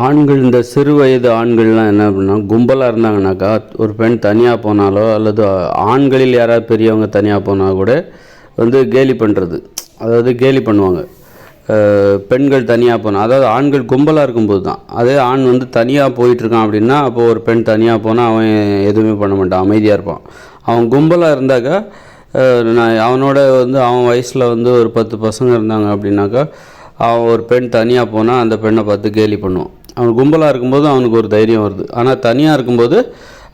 ஆண்கள் இந்த சிறு வயது ஆண்கள்லாம் என்ன அப்படின்னா கும்பலாக இருந்தாங்கனாக்கா ஒரு பெண் தனியாக போனாலோ அல்லது ஆண்களில் யாராவது பெரியவங்க தனியாக போனால் கூட வந்து கேலி பண்ணுறது அதாவது கேலி பண்ணுவாங்க. பெண்கள் தனியாக போனால் அதாவது ஆண்கள் கும்பலாக இருக்கும்போது தான். அதே ஆண் வந்து தனியாக போயிட்டுருக்கான் அப்படின்னா அப்போ ஒரு பெண் தனியாக போனால் அவன் எதுவுமே பண்ண மாட்டான் அமைதியாக இருப்பான். அவன் கும்பலாக இருந்தாக்கா நான் அவனோட வந்து அவன் வயசில் வந்து ஒரு பத்து பசங்க இருந்தாங்க அப்படின்னாக்கா அவன் ஒரு பெண் தனியாக போனால் அந்த பெண்ணை பார்த்து கேலி பண்ணுவான். அவன் கும்பலாக இருக்கும்போது அவனுக்கு ஒரு தைரியம் வருது. ஆனால் தனியாக இருக்கும்போது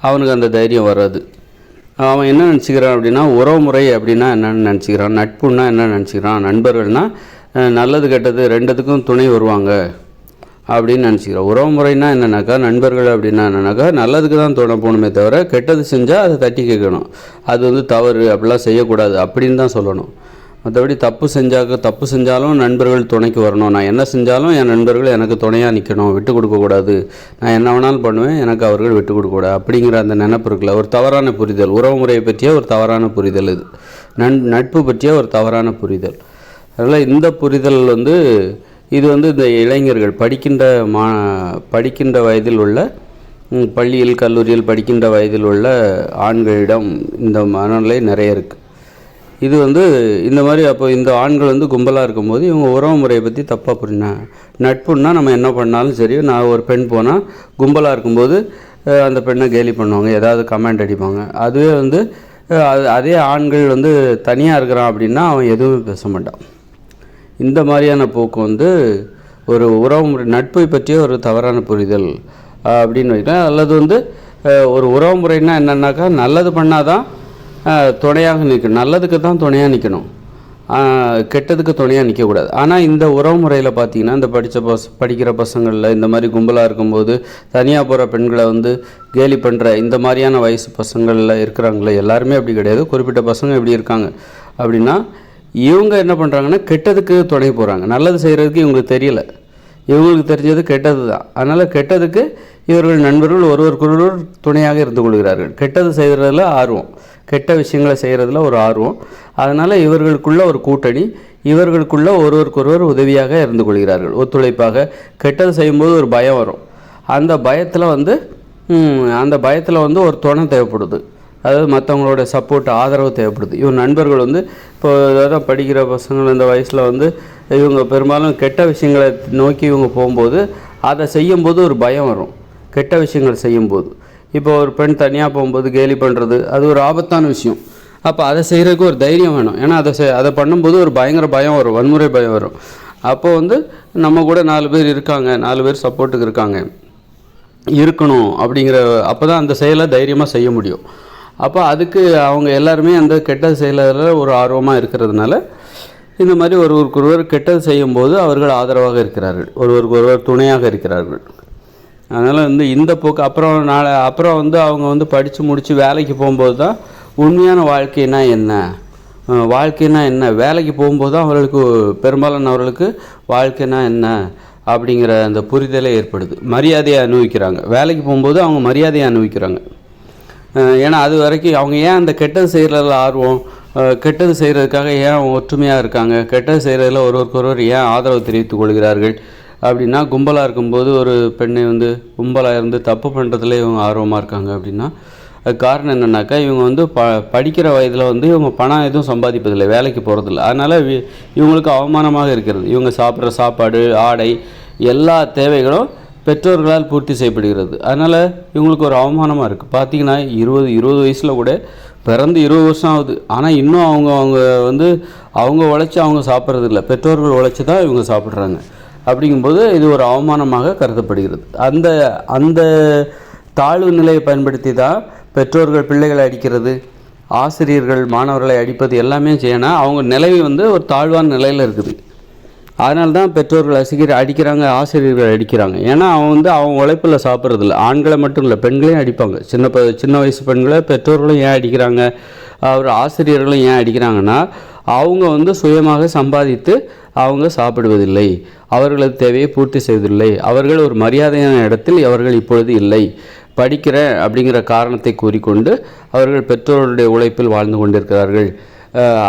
அவனுக்கு அந்த தைரியம் வராது. அவன் என்ன நினச்சிக்கிறான் அப்படின்னா உறவுமுறை அப்படின்னா என்னென்னு நினச்சிக்கிறான். நட்புன்னா என்ன நினச்சிக்கிறான். நண்பர்கள்னா நல்லது கெட்டது ரெண்டுத்துக்கும் துணை வருவாங்க அப்படின்னு நினச்சிக்கிறான். உறவுமுறைனா என்னென்னாக்கா நண்பர்கள் அப்படின்னா என்னென்னாக்கா நல்லதுக்கு தான் துணை போகணுமே தவிர கெட்டது செஞ்சால் அதை தட்டி கேட்கணும். அது வந்து தவறு அப்படிலாம் செய்யக்கூடாது அப்படின்னு தான் சொல்லணும். மற்றபடி தப்பு செஞ்சாக்க தப்பு செஞ்சாலும் நண்பர்கள் துணைக்கு வரணும். நான் என்ன செஞ்சாலும் என் நண்பர்கள் எனக்கு துணையாக நிற்கணும் விட்டு கொடுக்கக்கூடாது நான் என்ன வேணாலும் பண்ணுவேன். எனக்கு அவர்கள் விட்டு கொடுக்கக்கூடாது அப்படிங்கிற அந்த நினப்பு இருக்குல்ல ஒரு தவறான புரிதல். உறவுமுறையை பற்றிய ஒரு தவறான புரிதல் இது. நன் நட்பு பற்றிய ஒரு தவறான புரிதல். அதனால் இந்த புரிதல் வந்து இது வந்து இந்த இளைஞர்கள் படிக்கின்ற மா படிக்கின்ற வயதில் உள்ள பள்ளியில் கல்லூரியில் படிக்கின்ற வயதில் உள்ள ஆண்களிடம் இந்த மனநிலை நிறைய இருக்குது இது வந்து இந்த மாதிரி அப்போ இந்த ஆண்கள் வந்து கும்பலாக இருக்கும்போது இவங்க உறவு முறையை பற்றி தப்பாக புரிஞ்சாங்க நட்புன்னா நம்ம என்ன பண்ணாலும் சரி நான் ஒரு பெண் போனால் கும்பலாக இருக்கும்போது அந்த பெண்ணை கேலி பண்ணுவாங்க ஏதாவது கமெண்ட் அடிப்பாங்க. அதுவே வந்து அது- அதே ஆண்கள் வந்து தனியாக இருக்கிறான் அப்படின்னா அவன் எதுவும் பேச மாட்டான். இந்த மாதிரியான போக்கு வந்து ஒரு உறவு முறை நட்பை பற்றிய ஒரு தவறான புரிதல் அப்படின்னு வைக்கலாம். அல்லது வந்து ஒரு உறவு முறைன்னா என்னன்னாக்கா நல்லது பண்ணாதான் துணையாக நிற்கணும் நல்லதுக்கு தான் துணையாக நிற்கணும் கெட்டதுக்கு துணையாக நிற்கக்கூடாது ஆனால் இந்த உறவு முறையில் பார்த்தீங்கன்னா இந்த படித்த பஸ் படிக்கிற பசங்களில் இந்த மாதிரி கும்பலாக இருக்கும்போது தனியாக போகிற பெண்களை வந்து கேலி பண்ணுற இந்த மாதிரியான வயசு பசங்களில் இருக்கிறாங்களே எல்லாருமே அப்படி கிடையாது. குறிப்பிட்ட பசங்க இப்படி இருக்காங்க. அப்படின்னா இவங்க என்ன பண்ணுறாங்கன்னா கெட்டதுக்கு துணை போகிறாங்க நல்லது செய்கிறதுக்கு இவங்களுக்கு தெரியல. இவங்களுக்கு தெரிஞ்சது கெட்டது தான். அதனால் கெட்டதுக்கு இவர்கள் நண்பர்கள் ஒருவருக்கொருவர் துணையாக இருந்து கொள்கிறார்கள். கெட்டது செய்கிறதுல ஆர்வம். கெட்ட விஷயங்களை செய்கிறதுல ஒரு ஆர்வம். அதனால் இவர்களுக்குள்ள ஒரு கூட்டணி இவர்களுக்குள்ள ஒருவருக்கொருவர் உதவியாக இருந்து கொள்கிறார்கள். ஒத்துழைப்பாக. கெட்டது செய்யும்போது ஒரு பயம் வரும். அந்த பயத்தில் வந்து அந்த பயத்தில் வந்து ஒரு துணை தேவைப்படுது. அதாவது மற்றவங்களோட சப்போர்ட் ஆதரவு தேவைப்படுது. இவங்க நண்பர்கள் வந்து இப்போ அதாவது படிக்கிற பசங்கள் இந்த வயசில் வந்து இவங்க பெரும்பாலும் கெட்ட விஷயங்களை நோக்கி இவங்க போகும்போது அதை செய்யும்போது ஒரு பயம் வரும். கெட்ட விஷயங்கள் செய்யும்போது. இப்போ ஒரு பெண் தனியாக போகும்போது கேலி பண்ணுறது அது ஒரு ஆபத்தான விஷயம். அப்போ அதை செய்கிறதுக்கு ஒரு தைரியம் வேணும். ஏன்னா அதை செய் அதை பண்ணும்போது ஒரு பயங்கர பயம் வரும் வன்முறை பயம் வரும். அப்போ வந்து நம்ம கூட நாலு பேர் இருக்காங்க நாலு பேர் சப்போர்ட்டுக்கு இருக்காங்க. இருக்கணும் அப்படிங்கிற அப்போ தான் அந்த செயலை தைரியமாக செய்ய முடியும். அப்போ அதுக்கு அவங்க எல்லாருமே அந்த கெட்ட செயலில் ஒரு ஆர்வமாக இருக்கிறதுனால இந்த மாதிரி ஒருவருக்கு ஒருவர் கெட்டது செய்யும்போது அவர்கள் ஆதரவாக இருக்கிறார்கள். ஒருவருக்கு ஒருவர் துணையாக இருக்கிறார்கள். அதனால் வந்து இந்த போக்கு அப்புறம் நாளை அப்புறம் வந்து அவங்க வந்து படித்து முடித்து வேலைக்கு போகும்போது தான் உண்மையான வாழ்க்கைனா என்ன? வாழ்க்கைனா என்ன? வேலைக்கு போகும்போது தான் அவர்களுக்கு பெரும்பாலானவர்களுக்கு வாழ்க்கைனா என்ன? அப்படிங்கிற அந்த புரிதலே ஏற்படுது. மரியாதையை அனுபவிக்கிறாங்க. வேலைக்கு போகும்போது அவங்க மரியாதையை அனுபவிக்கிறாங்க. ஏன்னா அது வரைக்கும் அவங்க ஏன் அந்த கெட்டது செய்கிறதுல ஆர்வம்? கெட்டது செய்கிறதுக்காக ஏன் ஒற்றுமையாக இருக்காங்க? கெட்டது செய்கிறதுல ஒருவருக்கொருவர் ஏன் ஆதரவு தெரிவித்துக் கொள்கிறார்கள்? அப்படின்னா கும்பலாக இருக்கும்போது ஒரு பெண்ணை வந்து கும்பலாக இருந்து தப்பு பண்ணுறதுல இவங்க ஆர்வமாக இருக்காங்க அப்படின்னா அதுக்கு காரணம் என்னென்னாக்கா இவங்க வந்து ப படிக்கிற வயதில் வந்து இவங்க பணம் எதுவும் சம்பாதிப்பதில்லை வேலைக்கு போகிறதில்ல அதனால் இவங்களுக்கு அவமானமாக இருக்கிறது. இவங்க சாப்பிட்ற சாப்பாடு ஆடை எல்லா தேவைகளும் பெற்றோர்களால் பூர்த்தி செய்யப்படுகிறது. அதனால் இவங்களுக்கு ஒரு அவமானமாக இருக்குது பார்த்தீங்கன்னா இருபது இருபது வயசில் கூட பிறந்து இருபது வருஷம் ஆகுது. ஆனால் இன்னும் அவங்க அவங்க வந்து அவங்க உழைச்சி அவங்க சாப்பிட்றதில்ல. பெற்றோர்கள் உழைச்சி தான் இவங்க சாப்பிட்றாங்க. அப்படிங்கும்போது இது ஒரு அவமானமாக கருதப்படுகிறது. அந்த அந்த தாழ்வு நிலையை பயன்படுத்தி தான் பெற்றோர்கள் பிள்ளைகளை அடிக்கிறது ஆசிரியர்கள் மாணவர்களை அடிப்பது எல்லாமே செய்யணும். அவங்க நிலை வந்து ஒரு தாழ்வான நிலையில் இருக்குது. அதனால தான் பெற்றோர்கள் அசிக்கிற அடிக்கிறாங்க ஆசிரியர்கள் அடிக்கிறாங்க. ஏன்னா அவன் வந்து அவன் உழைப்பில் சாப்பிட்றதில்ல ஆண்களை மட்டும் இல்லை பெண்களையும் அடிப்பாங்க. சின்ன ப சின்ன வயசு பெண்களை பெற்றோர்களும் ஏன் அடிக்கிறாங்க? அவர் ஆசிரியர்களும் ஏன் அடிக்கிறாங்கன்னா அவங்க வந்து சுயமாக சம்பாதித்து அவங்க சாப்பிடுவதில்லை. அவர்களது தேவையை பூர்த்தி செய்வதில்லை. அவர்கள் ஒரு மரியாதையான இடத்தில் அவர்கள் இப்பொழுது இல்லை. படிக்கிறேன் அப்படிங்கிற காரணத்தை கூறிக்கொண்டு அவர்கள் பெற்றோருடைய உழைப்பில் வாழ்ந்து கொண்டிருக்கிறார்கள்.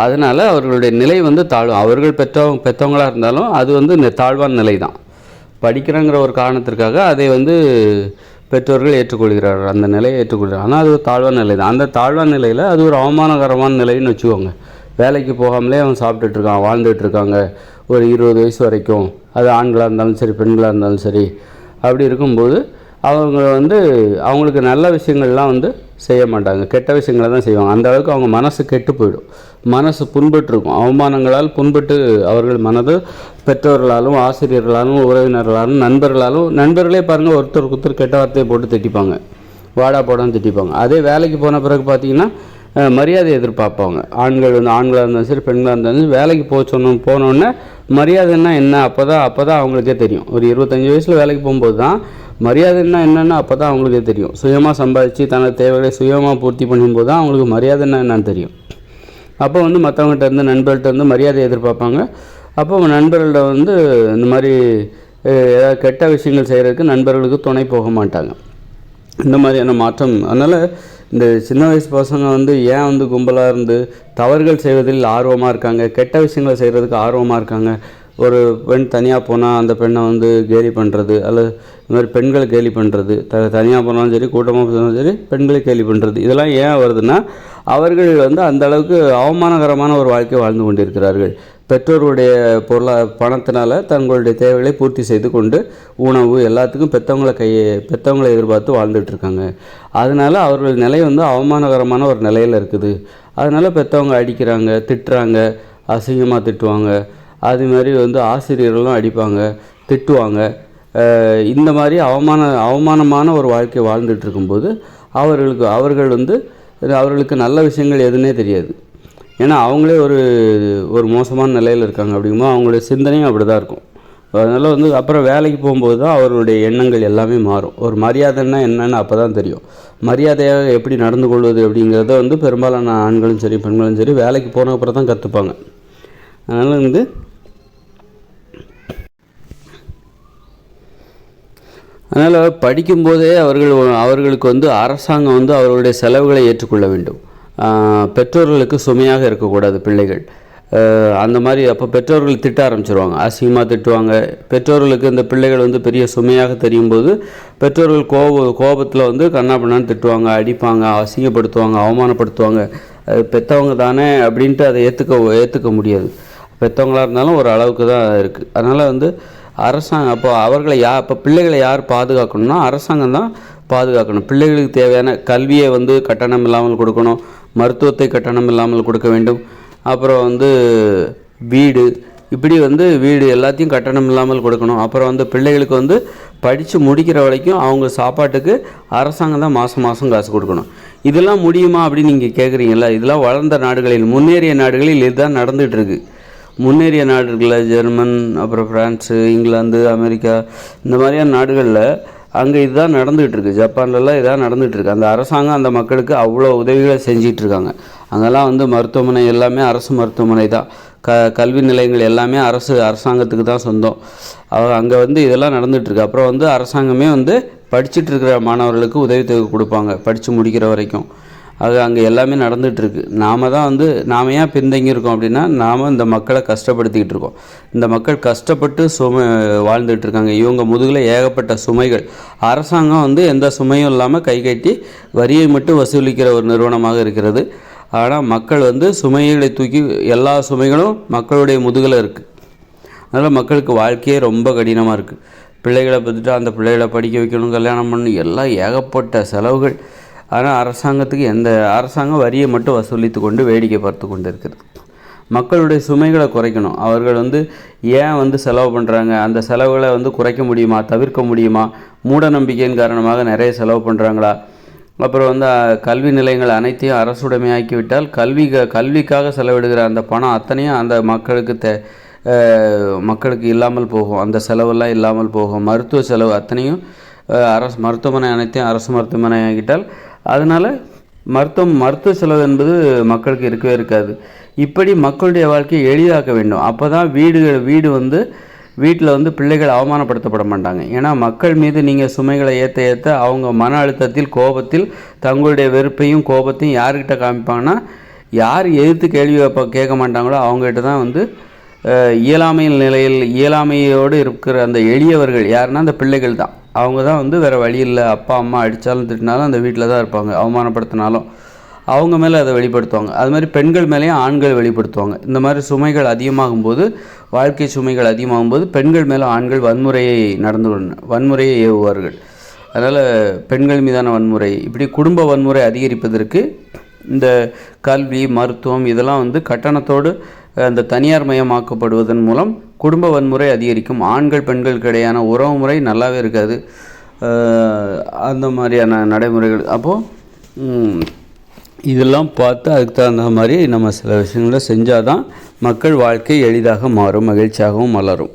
அதனால் அவர்களுடைய நிலை வந்து தாழ்வு அவர்கள் பெற்றவங்க பெற்றவங்களாக இருந்தாலும் அது வந்து தாழ்வான நிலை தான். படிக்கிறேங்கிற ஒரு காரணத்திற்காக அதை வந்து பெற்றோர்கள் ஏற்றுக்கொள்கிறார்கள் அந்த நிலையை ஏற்றுக்கொள்கிறார். ஆனால் அது ஒரு தாழ்வான நிலை தான். அந்த தாழ்வான நிலையில் அது ஒரு அவமானகரமான நிலைன்னு வச்சுக்கோங்க. வேலைக்கு போகாமலே அவன் சாப்பிட்டுட்டு இருக்கான் வாழ்ந்துட்டு இருக்காங்க. ஒரு இருபது வயசு வரைக்கும். அது ஆண்களாக இருந்தாலும் சரி பெண்களாக இருந்தாலும் சரி. அப்படி இருக்கும்போது அவங்க வந்து அவங்களுக்கு நல்ல விஷயங்கள்லாம் வந்து செய்ய மாட்டாங்க. கெட்ட விஷயங்களை தான் செய்வாங்க. அந்த அளவுக்கு அவங்க மனசு கெட்டு போயிடும். மனசு புண்பட்டுருக்கும். அவமானங்களால் புண்பட்டு அவர்கள் மனது பெற்றோர்களாலும் ஆசிரியர்களாலும் உறவினர்களாலும் நண்பர்களாலும் நண்பர்களே பாருங்கள் ஒருத்தருக்கு ஒருத்தர் கெட்ட வார்த்தையை போட்டு திட்டிப்பாங்க. வாடா போடான்னு திட்டிப்பாங்க. அதே வேலைக்கு போன பிறகு பார்த்தீங்கன்னா மரியாதை எதிர்பார்ப்பாங்க. ஆண்கள் வந்து ஆண்களாக இருந்தாலும் சரி பெண்களாக இருந்தாலும் சரி வேலைக்கு போச்சோன்னு போனோன்னே போனோடனே மரியாதைன்னா என்ன? அப்போ தான் அப்போ தான் அவங்களுக்கே தெரியும். ஒரு இருபத்தஞ்சி வயசில் வேலைக்கு போகும்போது தான் மரியாதைன்னா என்னென்னு அப்போ தான் அவங்களுக்கே தெரியும். சுயமாக சம்பாதிச்சு தனது தேவைகளை சுயமாக பூர்த்தி பண்ணும்போது தான் அவங்களுக்கு மரியாதைன்னா என்னன்னு தெரியும். அப்போ வந்து மற்றவங்ககிட்ட இருந்து நண்பர்கள்ட்ட இருந்து மரியாதை எதிர்பார்ப்பாங்க. அப்போ நண்பர்கள்ட்ட வந்து இந்த மாதிரி ஏதாவது கெட்ட விஷயங்கள் செய்கிறதுக்கு நண்பர்களுக்கு துணை போக மாட்டாங்க. இந்த மாதிரியான மாற்றம். அதனால் இந்த சின்ன வயசு பசங்க வந்து ஏன் வந்து கும்பலாக இருந்து தவறுகள் செய்வதில் ஆர்வமாக இருக்காங்க? கெட்ட விஷயங்களை செய்கிறதுக்கு ஆர்வமாக இருக்காங்க. ஒரு பெண் தனியாக போனால் அந்த பெண்ணை வந்து கேலி பண்ணுறது அல்லது இந்த மாதிரி பெண்களை கேலி பண்ணுறது த தனியாக போனாலும் சரி கூட்டமாக போனாலும் சரி பெண்களை கேலி பண்ணுறது இதெல்லாம் ஏன் வருதுன்னா அவர்கள் வந்து அந்த அளவுக்கு அவமானகரமான ஒரு வாழ்க்கை வாழ்ந்து கொண்டிருக்கிறார்கள். பெற்றோருடைய பொருளா பணத்தினால தங்களுடைய தேவைகளை பூர்த்தி செய்து கொண்டு உணவு எல்லாத்துக்கும் பெற்றவங்கள கையை பெற்றவங்களை எதிர்பார்த்து வாழ்ந்துட்டுருக்காங்க அதனால் அதனால அவர்கள் நிலை வந்து அவமானகரமான ஒரு நிலையில் இருக்குது. அதனால் பெற்றவங்க அடிக்கிறாங்க திட்டுறாங்க அசிங்கமாக திட்டுவாங்க. அது மாதிரி வந்து ஆசிரியர்களும் அடிப்பாங்க திட்டுவாங்க. இந்த மாதிரி அவமான அவமானமான ஒரு வாழ்க்கை வாழ்ந்துட்டு இருக்கும்போது அவர்களுக்கு அவர்கள் வந்து அவர்களுக்கு நல்ல விஷயங்கள் எதுன்னே தெரியாது. ஏன்னா அவங்களே ஒரு ஒரு மோசமான நிலையில் இருக்காங்க. அப்படிங்கும்போது அவங்களுடைய சிந்தனையும் அப்படி தான் இருக்கும். அதனால் வந்து அப்புறம் வேலைக்கு போகும்போது தான் அவருடைய எண்ணங்கள் எல்லாமே மாறும். ஒரு மரியாதைன்னா என்னன்னு அப்போ தான் தெரியும். மரியாதையாக எப்படி நடந்து கொள்வது அப்படிங்கிறத வந்து பெரும்பாலான ஆண்களும் சரி பெண்களும் சரி வேலைக்கு போன அப்புறம் தான் கற்றுப்பாங்க அதனால் வந்து அதனால் படிக்கும்போதே அவர்கள் அவர்களுக்கு வந்து அரசாங்கம் வந்து அவர்களுடைய செலவுகளை ஏற்றுக்கொள்ள வேண்டும். பெற்றோர்களுக்கு சுமையாக இருக்கக்கூடாது பிள்ளைகள். அந்த மாதிரி அப்போ பெற்றோர்கள் திட்ட ஆரம்பிச்சிருவாங்க. அசிங்கமாக திட்டுவாங்க. பெற்றோர்களுக்கு இந்த பிள்ளைகள் வந்து பெரிய சுமையாக தெரியும் போது பெற்றோர்கள் கோப கோபத்தில் வந்து கண்ணாபின்னான்னு திட்டுவாங்க அடிப்பாங்க அசிங்கப்படுத்துவாங்க அவமானப்படுத்துவாங்க. அது பெற்றவங்க தானே அப்படின்ட்டு அதை ஏற்றுக்க ஏற்றுக்க முடியாது. பெற்றவங்களாக இருந்தாலும் ஒரு அளவுக்கு தான் இருக்குது அதனால் வந்து அரசாங்கம் அப்போ அவர்களை யா இப்போ பிள்ளைகளை யார் பாதுகாக்கணும்னா அரசாங்கம் தான் பாதுகாக்கணும். பிள்ளைகளுக்கு தேவையான கல்வியை வந்து கட்டணம் இல்லாமல் கொடுக்கணும். மருத்துவத்தை கட்டணம் இல்லாமல் கொடுக்க வேண்டும். அப்புறம் வந்து வீடு. இப்படி வந்து வீடு எல்லாத்தையும் கட்டணம் இல்லாமல் கொடுக்கணும். அப்புறம் வந்து பிள்ளைகளுக்கு வந்து படித்து முடிக்கிற வரைக்கும் அவங்க சாப்பாட்டுக்கு அரசாங்கம் தான் மாதம் மாதம் காசு கொடுக்கணும். இதெல்லாம் முடியுமா அப்படின்னு நீங்கள் கேட்குறீங்களா இதெல்லாம் வளர்ந்த நாடுகளில் முன்னேறிய நாடுகளில் இதுதான் நடந்துகிட்ருக்கு முன்னேறிய நாடுகளில் ஜெர்மன் அப்புறம் ஃப்ரான்ஸு இங்கிலாந்து அமெரிக்கா இந்த மாதிரியான நாடுகளில் அங்கே இதுதான் நடந்துகிட்ருக்கு ஜப்பான்லலாம் இதான் நடந்துகிட்ருக்கு அந்த அரசாங்கம் அந்த மக்களுக்கு அவ்வளோ உதவிகளை செஞ்சிட்டு இருக்காங்க அங்கெல்லாம் வந்து மருத்துவமனை எல்லாமே அரசு மருத்துவமனை தான். க கல்வி நிலையங்கள் எல்லாமே அரசு அரசாங்கத்துக்கு தான் சொந்தம். அவ அங்கே வந்து இதெல்லாம் நடந்துகிட்ருக்கு அப்புறம் வந்து அரசாங்கமே வந்து படிச்சுட்டு இருக்கிற மாணவர்களுக்கு உதவித்தொகை கொடுப்பாங்க படித்து முடிக்கிற வரைக்கும். அது அங்கே எல்லாமே நடந்துகிட்ருக்கு நாம் நாம தான் வந்து நாம் ஏன் பின்தங்கி இருக்கோம் அப்படின்னா நாம் இந்த மக்களை கஷ்டப்படுத்திக்கிட்டு இருக்கோம். இந்த மக்கள் கஷ்டப்பட்டு சுமை வாழ்ந்துகிட்டு இருக்காங்க இவங்க முதுகில் ஏகப்பட்ட சுமைகள். அரசாங்கம் வந்து எந்த சுமையும் இல்லாமல் கை கட்டி வரியை மட்டும் வசூலிக்கிற ஒரு நிறுவனமாக இருக்கிறது. ஆனால் மக்கள் வந்து சுமைகளை தூக்கி எல்லா சுமைகளும் மக்களுடைய முதுகில் இருக்குது அதனால் மக்களுக்கு வாழ்க்கையே ரொம்ப கடினமாக இருக்குது பிள்ளைகளை பார்த்துட்டு அந்த பிள்ளைகளை படிக்க வைக்கணும் கல்யாணம் பண்ணணும் எல்லாம் ஏகப்பட்ட செலவுகள். ஆனால் அரசாங்கத்துக்கு எந்த அரசாங்கம் வரியை மட்டும் வசூலித்து கொண்டு வேடிக்கை பார்த்து கொண்டு இருக்கிறது மக்களுடைய சுமைகளை குறைக்கணும். அவர்கள் வந்து ஏன் வந்து செலவு பண்ணுறாங்க அந்த செலவுகளை வந்து குறைக்க முடியுமா? தவிர்க்க முடியுமா? மூட நம்பிக்கையின் காரணமாக நிறைய செலவு பண்ணுறாங்களா அப்புறம் வந்து கல்வி நிலையங்கள் அனைத்தையும் அரசுடைமையாக்கிவிட்டால் கல்வி கல்விக்காக செலவிடுகிற அந்த பணம் அத்தனையும் அந்த மக்களுக்கு தே மக்களுக்கு இல்லாமல் போகும். அந்த செலவெல்லாம் இல்லாமல் போகும். மருத்துவ செலவு அத்தனையும் அரசு மருத்துவமனை அனைத்தையும் அரசு மருத்துவமனை ஆகிட்டால் அதனால் மருத்துவம் மருத்துவ செலவு என்பது மக்களுக்கு இருக்கவே இருக்காது. இப்படி மக்களுடைய வாழ்க்கையை எளிதாக்க வேண்டும். அப்போ தான் வீடுகள் வீடு வந்து வீட்டில் வந்து பிள்ளைகள் அவமானப்படுத்தப்பட மாட்டாங்க. ஏன்னா மக்கள் மீது நீங்கள் சுமைகளை ஏற்ற ஏற்ற அவங்க மன அழுத்தத்தில் கோபத்தில் தங்களுடைய வெறுப்பையும் கோபத்தையும் யார்கிட்ட காமிப்பாங்கன்னா யார் எதிர்த்து கேள்வி வைப்ப கேட்க மாட்டாங்களோ அவங்ககிட்ட தான் வந்து இயலாமையின் நிலையில் இயலாமையோடு இருக்கிற அந்த எளியவர்கள் யாருன்னா அந்த பிள்ளைகள் தான். அவங்க தான் வந்து வேறு வழி இல்லை. அப்பா அம்மா அடித்தாலும் திட்டினாலும் அந்த வீட்டில் தான் இருப்பாங்க. அவமானப்படுத்தினாலும் அவங்க மேலே அதை வெளிப்படுத்துவாங்க. அது மாதிரி பெண்கள் மேலேயும் ஆண்கள் வெளிப்படுத்துவாங்க. இந்த மாதிரி சுமைகள் அதிகமாகும்போது வாழ்க்கை சுமைகள் அதிகமாகும்போது பெண்கள் மேலே ஆண்கள் வன்முறையை நடந்து வன்முறையை ஏவுவார்கள். அதனால் பெண்கள் மீதான வன்முறை இப்படி குடும்ப வன்முறை அதிகரிப்பதற்கு இந்த கல்வி மருத்துவம் இதெல்லாம் வந்து கட்டணத்தோடு அந்த தனியார் மயமாக்கப்படுவதன் மூலம் குடும்ப வன்முறை அதிகரிக்கும். ஆண்கள் பெண்களுக்கு இடையான உறவு முறை நல்லாவே இருக்காது. அந்த மாதிரியான நடைமுறைகள். அப்போது இதெல்லாம் பார்த்து அதுக்கு தகுந்த மாதிரி நம்ம சில விஷயங்களை செஞ்சால் தான் மக்கள் வாழ்க்கை எளிதாக மாறும் மகிழ்ச்சியாகவும் மலரும்.